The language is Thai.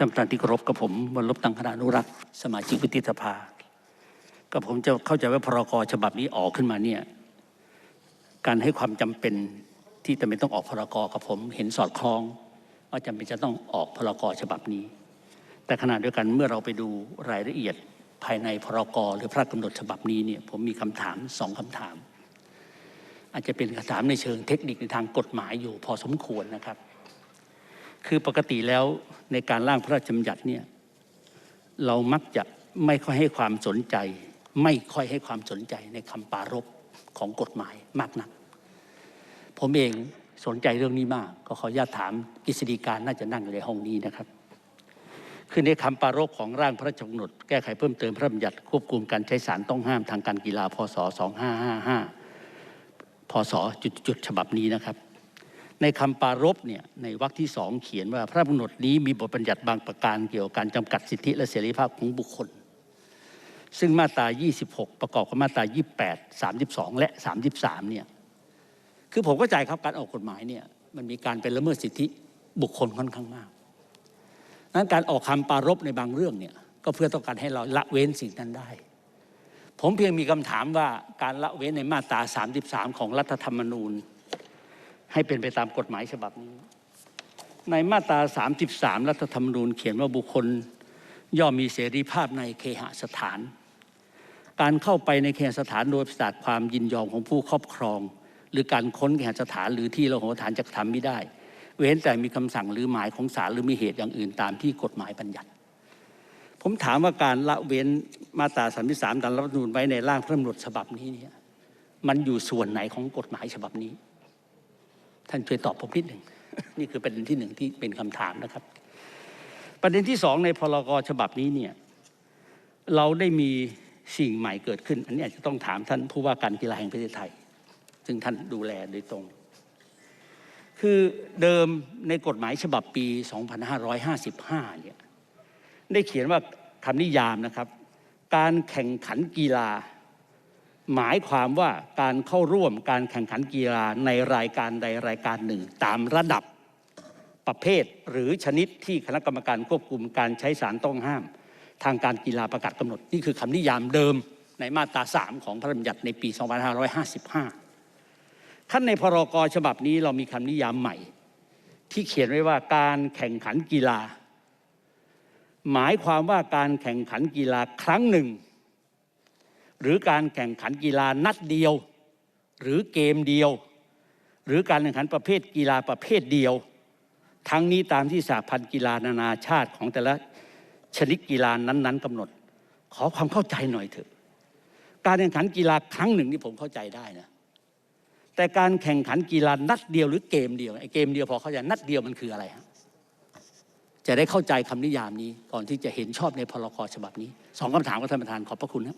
ท่านประธานที่เคารพกับผมวรลบตังคณานุรักษ์สมาชิกวุฒิสภากับผมจะเข้าใจว่าพรกฉบับนี้ออกขึ้นมาเนี่ยการให้ความจำเป็นที่จำเป็นต้องออกพรกกับผม เห็นสอดคล้องว่าจำเป็นจะต้องออกพรกฉบับนี้ แต่ขณะเดียวกันเมื่อเราไปดูรายละเอียดภายในพรกหรือพระราชกำหนดฉบับนี้เนี่ยผมมีคำถามสองคำถาม อาจจะเป็นคำถามในเชิงเทคนิคในทางกฎหมายอยู่พอสมควรนะครับ คือปกติแล้วในการร่างพระราชบัญญัติเนี่ยเรามักจะไม่ค่อยให้ความสนใจ ไม่ค่อยให้ความสนใจในคำปรารภของกฎหมายมากนัก ผมเองสนใจเรื่องนี้มาก ก็ขออนุญาตถามกฤษฎีการน่าจะนั่งอยู่ในห้องนี้นะครับ คือในคำปรารภของร่างพระราชกำหนดแก้ไขเพิ่มเติมพระราชบัญญัติควบคุมการใช้สารต้องห้ามทางการกีฬาพศ 2555 พศจุดๆฉบับนี้นะครับ ในคำปรารภเนี่ยในวรรคที่สองเขียนว่าพระราชกำหนดนี้มีบทบัญญัติบางประการเกี่ยวกับการจำกัดสิทธิและเสรีภาพของบุคคล ซึ่งมาตรา 26 ประกอบกับมาตรา 28 32 และ 33 เนี่ยคือผมเข้าใจครับการออกกฎหมายเนี่ยมันมีการเป็นละเมิดสิทธิบุคคลค่อนข้างมากนั้นการออกคำปรารภในบางเรื่องเนี่ยก็เพื่อต้องการให้เราละเว้นสิ่งนั้นได้ ผมเพียงมีคำถามว่าการละเว้นในมาตรา 33 ของรัฐธรรมนูญ ให้เป็นไปตามกฎหมายฉบับนี้ ในมาตรา 33 รัฐธรรมนูญเขียนว่าบุคคล ย่อมมีเสรีภาพในเคหสถาน การเข้าไปในเคหสถานโดยปราศความยินยอมของผู้ครอบครอง หรือการค้นเคหสถานหรือที่ระหฐานจะทำไม่ได้ เว้นแต่มีคำสั่งหรือหมายของศาลหรือมีเหตุอย่างอื่นตามที่กฎหมายบัญญัติ ผมถามว่าการละเว้นมาตรา 33ตามรัฐธรรมนูญไว้ในร่างพระราชบัญญัติฉบับนี้เนี่ยมันอยู่ส่วนไหนของกฎหมายฉบับนี้ ท่านช่วยตอบผมนิดหนึ่งนี่คือประเด็นที่หนึ่งที่เป็นคำถามนะครับ ประเด็นที่สองในพรกฉบับนี้เนี่ยเราได้มีสิ่งใหม่เกิดขึ้น อันนี้อาจจะต้องถามท่านผู้ว่าการกีฬาแห่งประเทศไทย ซึ่งท่านดูแลโดยตรง คือเดิมในกฎหมายฉบับปี 2555 เนี่ยได้เขียนว่าคำนิยามนะครับ การแข่งขันกีฬา หมายความว่าการเข้าร่วมการแข่งขันกีฬาในรายการใดรายการหนึ่ง ตามระดับประเภทหรือชนิดที่คณะกรรมการควบคุมการใช้สารต้องห้าม ทางการกีฬาประกาศกำหนด นี่คือคำนิยามเดิมในมาตรา 3 ของพระราชบัญญัติในปี 2555 ขั้นในพรกฉบับนี้เรามีคำนิยามใหม่ ที่เขียนไว้ว่าการแข่งขันกีฬา หมายความว่าการแข่งขันกีฬาครั้งหนึ่ง หรือการแข่งขันกีฬานัดเดียว หรือเกมเดียว หรือการแข่งขันประเภทกีฬาประเภทเดียว ทั้งนี้ตามที่สหพันธ์กีฬานานาชาติของแต่ละชนิดกีฬานั้นๆกำหนด ขอความเข้าใจหน่อยเถอะ การแข่งขันกีฬาครั้งหนึ่งนี่ผมเข้าใจได้นะแต่การแข่งขันกีฬานัดเดียวหรือเกมเดียวไอ้เกมเดียวพอเข้าใจนัดเดียวมันคืออะไรฮะจะได้เข้าใจคำนิยามนี้ก่อนที่จะเห็นชอบในพรกฉบับนี้สองคำถามกับท่านประธานขอบพระคุณครับ